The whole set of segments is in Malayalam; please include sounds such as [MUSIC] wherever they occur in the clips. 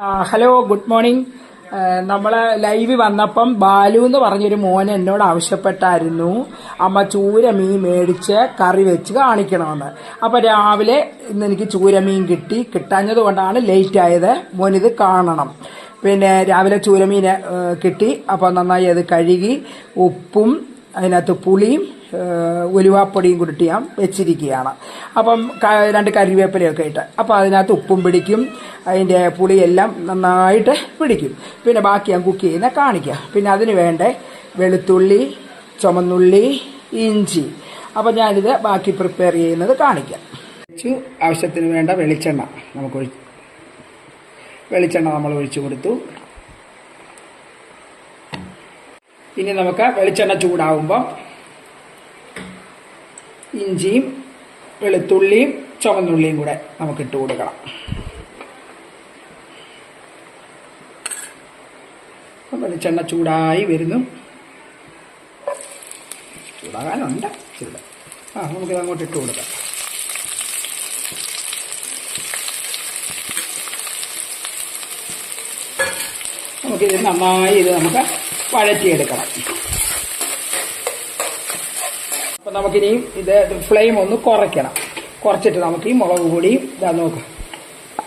Hello good morning. നമ്മളെ ലൈവ് വന്നപ്പം ബാലു എന്ന് പറഞ്ഞൊരു മോൻ എന്നോട് ആവശ്യപ്പെട്ടായിരുന്നു. അമ്മ ചൂരമീൻ മേടിച്ച് കറി വെച്ച് കാണിക്കണമെന്ന്. അപ്പം രാവിലെ ഇന്ന് എനിക്ക് ചൂരമീൻ കിട്ടി. കിട്ടാഞ്ഞത് കൊണ്ടാണ് ലേറ്റ് ആയത്. മോനിത് കാണണം. പിന്നെ രാവിലെ ചൂരമീൻ കിട്ടി. അപ്പോൾ നന്നായി അത് കഴുകി ഉപ്പും അതിനകത്ത് പുളിയും ഉലുവാപ്പൊടിയും കൂടിട്ട് ഞാൻ വെച്ചിരിക്കുകയാണ്. അപ്പം രണ്ട് കരിവേപ്പിലയൊക്കെ ഇട്ട്. അപ്പം അതിനകത്ത് ഉപ്പും പിടിക്കും. അതിന്റെ പുളിയെല്ലാം നന്നായിട്ട് പിടിക്കും. പിന്നെ ബാക്കി ഞാൻ കുക്ക് ചെയ്യുന്ന കാണിക്കാം. പിന്നെ അതിന് വേണ്ട വെളുത്തുള്ളി ചുമന്നുള്ളി ഇഞ്ചി. അപ്പം ഞാനിത് ബാക്കി പ്രിപ്പയർ ചെയ്യുന്നത് കാണിക്കാം. ആവശ്യത്തിന് വേണ്ട വെളിച്ചെണ്ണ നമുക്ക് വെളിച്ചെണ്ണ നമ്മൾ ഒഴിച്ചു കൊടുത്തു. ഇനി നമുക്ക് വെളിച്ചെണ്ണ ചൂടാവുമ്പോൾ ഇഞ്ചിയും വെളുത്തുള്ളിയും ചുവന്നുള്ളിയും കൂടെ നമുക്ക് ഇട്ട് കൊടുക്കണം. വെളിച്ചെണ്ണ ചൂടായി വരുന്നു. ചൂടാകാനുണ്ട്. ചൂട്. ആ നമുക്കിത് അങ്ങോട്ട് ഇട്ട് കൊടുക്കാം. നമുക്കിത് നന്നായി ഇത് നമുക്ക് വഴറ്റിയെടുക്കണം. അപ്പം നമുക്കിനിയും ഇത് ഫ്ലെയിം ഒന്ന് കുറയ്ക്കണം. കുറച്ചിട്ട് നമുക്ക് ഈ മുളക് പൊടിയും ഇതാ നോക്ക.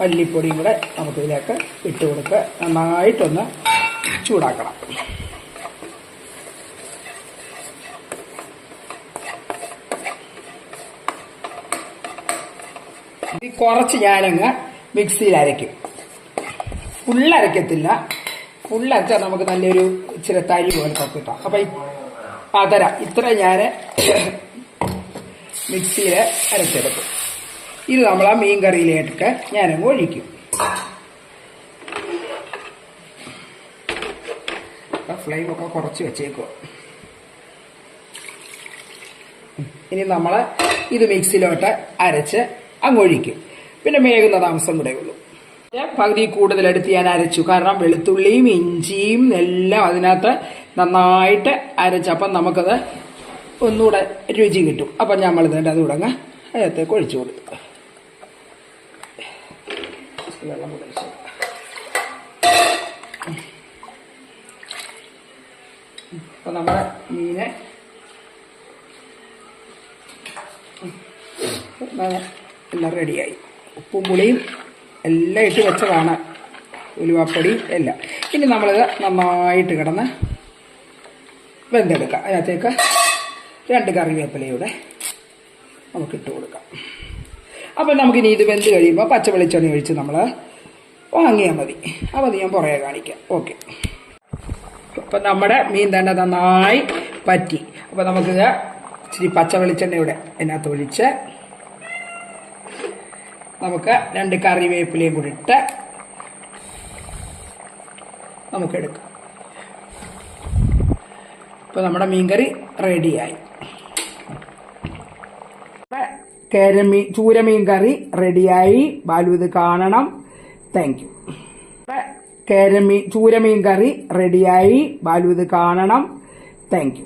മല്ലിപ്പൊടിയും കൂടെ നമുക്ക് ഇതിലേക്ക് ഇട്ട് കൊടുക്കുക നന്നായിട്ടൊന്ന് ചൂടാക്കണം. കുറച്ച് ഞാനങ്ങ് മിക്സിയിൽ അരയ്ക്കും. ഫുള്ളരയ്ക്കത്തില്ല ഫുള്ളരച്ചാൽ നമുക്ക് നല്ലൊരു ഇച്ചിരി തരി പോലെ കിട്ടാം അപ്പം ഈ അതര ഇത്ര ഞാൻ [COUGHS] മിക്സിയിൽ അരച്ചെടുക്കും. ഇത് നമ്മൾ ആ മീൻ കറിയിലേക്ക് ഞാനങ്ങ് ഒഴിക്കും. ഫ്ലെയിമൊക്കെ കുറച്ച് വെച്ചേക്കോ ഇനി നമ്മൾ ഇത് മിക്സിയിലോട്ട് അരച്ച് അങ്ങ് ഒഴിക്കും. പിന്നെ മേകുന്ന താമസം കൂടെ ഉള്ളൂ. പകുതി കൂടുതലെടുത്ത് ഞാൻ അരച്ചു കാരണം വെളുത്തുള്ളിയും ഇഞ്ചിയും എല്ലാം അതിനകത്ത് നന്നായിട്ട് അരച്ചു അപ്പം നമുക്കത് ഒന്നുകൂടെ രുചി കിട്ടും അപ്പം നമ്മൾ ഇതിന്റെ അത് തുടങ്ങാം അതിനകത്തേക്ക് ഒഴിച്ചു കൊടുത്തു വെള്ളം കുടിച്ചു അപ്പം നമ്മുടെ മീനെ എല്ലാം റെഡിയായി ഉപ്പും പുളിയും എല്ലാം ഇട്ട് വെച്ചതാണ്. ഉലുവാപ്പൊടി എല്ലാം. ഇനി നമ്മളിത് നന്നായിട്ട് കിടന്ന് വെന്തെടുക്കാം. അതിനകത്തേക്ക് രണ്ട് കറിവേപ്പിലയുടെ നമുക്ക് ഇട്ട് കൊടുക്കാം. അപ്പം നമുക്കിനി ഇത് വെന്ത് കഴിയുമ്പോൾ പച്ച വെളിച്ചെണ്ണ ഒഴിച്ച് നമ്മൾ വാങ്ങിയാൽ മതി. അപ്പോൾ ഞാൻ പുറകെ കാണിക്കാം. ഓക്കെ. അപ്പം നമ്മുടെ മീൻ തന്നെ നന്നായി പറ്റി. അപ്പം നമുക്കിത് ഇച്ചിരി പച്ച വെളിച്ചെണ്ണയുടെ അതിനകത്ത് ഒഴിച്ച് നമുക്ക് രണ്ട് കറിവേപ്പിലയും കൂടി ഇട്ട് നമുക്കെടുക്കാം ഇപ്പൊ നമ്മുടെ മീൻകറി റെഡിയായി. കേരമീൻ ചൂരമീൻ കറി റെഡിയായി. ബാലു ഇത് കാണണം. താങ്ക് യു കേരമീൻ ചൂരമീൻ കറി റെഡിയായി. ബാലു ഇത് കാണണം. Thank you